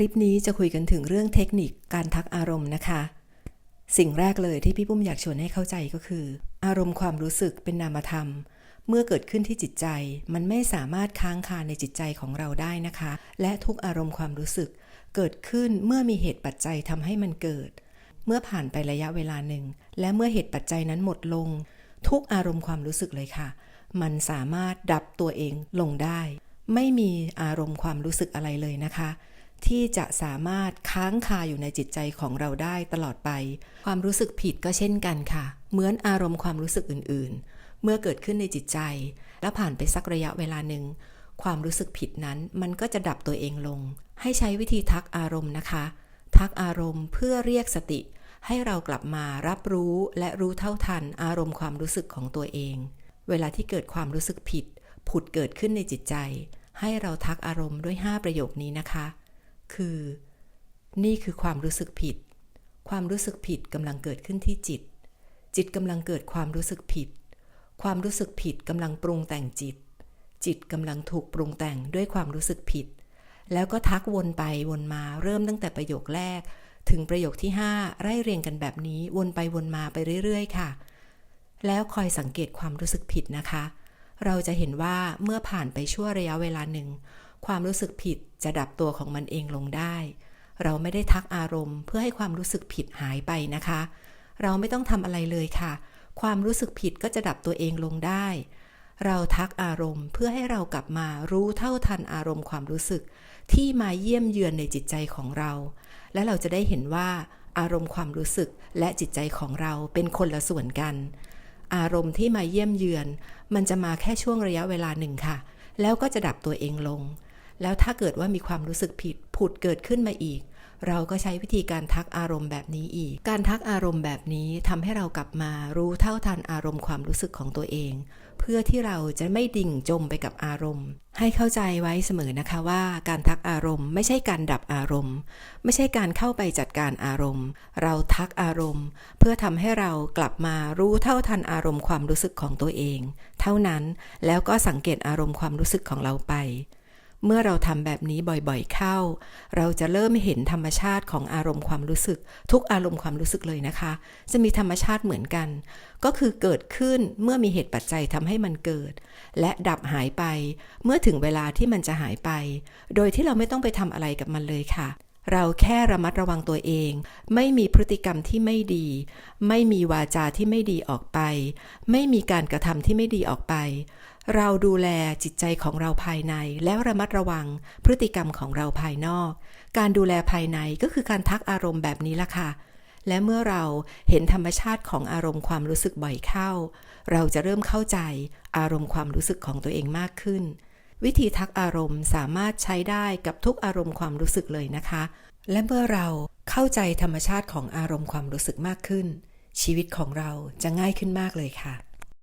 ลิปนี้จะคุยกันถึงเรื่องเทคนิคการทักอารมณ์นะคะ สิ่งแรกเลยที่พี่ปุ้มอยากชวนให้เข้าใจก็คือ อารมณ์ความรู้สึกเป็นนามธรรม เมื่อเกิดขึ้นที่จิตใจ มันไม่สามารถค้างคาในจิตใจของเราได้นะคะ และทุกอารมณ์ความรู้สึก เกิดขึ้นเมื่อมีเหตุปัจจัยทำให้มันเกิด เมื่อผ่านไประยะเวลาหนึ่ง และเมื่อเหตุปัจจัยนั้นหมดลง ทุกอารมณ์ความรู้สึกเลยค่ะ มันสามารถดับตัวเองลงได้ ไม่มีอารมณ์ความรู้สึกอะไรเลยนะคะ ที่จะสามารถค้างคาอยู่ในจิตใจของเราได้ตลอดไป ความรู้สึกผิดก็เช่นกันค่ะ เหมือนอารมณ์ความรู้สึกอื่นๆ เมื่อเกิดขึ้นในจิตใจ แล้วผ่านไปสักระยะเวลาหนึ่ง ความรู้สึกผิดนั้นมันก็จะดับตัวเองลง ให้ใช้วิธีทักอารมณ์นะคะ ทักอารมณ์เพื่อเรียกสติ ให้เรากลับมารับรู้และรู้เท่าทันอารมณ์ความรู้สึกของตัวเอง เวลาที่เกิดความรู้สึกผิด ผุดเกิดขึ้นในจิตใจ ให้เราทักอารมณ์ด้วย 5 ประโยคนี้นะคะ คือ นี่คือความรู้สึกผิด ความรู้สึกผิดกำลังเกิดขึ้นที่จิต จิตกำลังเกิดความรู้สึกผิด ความรู้สึกผิดกำลังปรุงแต่งจิต จิตกำลังถูกปรุงแต่งด้วยความรู้สึกผิด แล้วก็ทักวนไปวนมาเริ่มตั้งแต่ประโยคแรก ถึงประโยคที่ 5 ไล่เรียงกันแบบนี้วนไปวนมาไปเรื่อย ๆ ค่ะ แล้วคอยสังเกตความรู้สึกผิดนะคะ เราจะเห็นว่าเมื่อผ่านไปชั่วระยะเวลาหนึ่ง ความรู้สึกผิดจะดับตัวของมันเองลงได้ เราไม่ได้ทักอารมณ์ เพื่อให้ความรู้สึกผิดหายไปนะคะ เราไม่ต้องทำอะไรเลยค่ะ ความรู้สึกผิดก็จะดับตัวเองลงได้ เราทักอารมณ์เพื่อให้เรากลับมารู้เท่าทันอารมณ์ความรู้สึก ที่มาเยี่ยมเยือนในจิตใจของเรา และเราจะได้เห็นว่าอารมณ์ความรู้สึกและจิตใจของเราเป็นคนละส่วนกัน อารมณ์ที่มาเยี่ยมเยือน มันจะมาแค่ช่วงระยะเวลาหนึ่งค่ะ แล้วก็จะดับตัวเองลง แล้วถ้าเกิดว่ามีความรู้สึกผิดผุดเกิดขึ้นมาอีก เราก็ใช้วิธีการทักอารมณ์แบบนี้อีก การทักอารมณ์แบบนี้ทำให้เรากลับมารู้เท่าทันอารมณ์ความรู้สึกของตัวเอง เพื่อที่เราจะไม่ดิ่งจมไปกับอารมณ์ ให้เข้าใจไว้เสมอนะคะว่า การทักอารมณ์ ไม่ใช่การดับอารมณ์ ไม่ใช่การเข้าไปจัดการอารมณ์ เราทักอารมณ์ เพื่อทำให้เรากลับมารู้เท่าทันอารมณ์ความรู้สึกของตัวเอง เท่านั้นแล้วก็สังเกตอารมณ์ความรู้สึกของเราไป เมื่อเราทำแบบนี้บ่อยๆเข้า เราจะเริ่มเห็นธรรมชาติของอารมณ์ความรู้สึก ทุกอารมณ์ความรู้สึกเลยนะคะ จะมีธรรมชาติเหมือนกัน ก็คือเกิดขึ้นเมื่อมีเหตุปัจจัยทำให้มันเกิด และดับหายไป เมื่อถึงเวลาที่มันจะหายไป โดยที่เราไม่ต้องไปทำอะไรกับมันเลยค่ะ เราแค่ระมัดระวังตัวเอง ไม่มีพฤติกรรมที่ไม่ดี ไม่มีวาจาที่ไม่ดีออกไป ไม่มีการกระทำที่ไม่ดีออกไป เราดูแลจิตใจของเราภายใน แล้วระมัดระวังพฤติกรรมของเราภายนอก การดูแลภายในก็คือการทักอารมณ์แบบนี้ละค่ะ และเมื่อเราเห็นธรรมชาติของอารมณ์ความรู้สึกบ่อยเข้า เราจะเริ่มเข้าใจอารมณ์ความรู้สึกของตัวเองมากขึ้น วิธีทักอารมณ์สามารถใช้ได้กับทุกอารมณ์ความรู้สึกเลยนะคะ และเมื่อเราเข้าใจธรรมชาติของอารมณ์ความรู้สึกมากขึ้น ชีวิตของเราจะง่ายขึ้นมากเลยค่ะ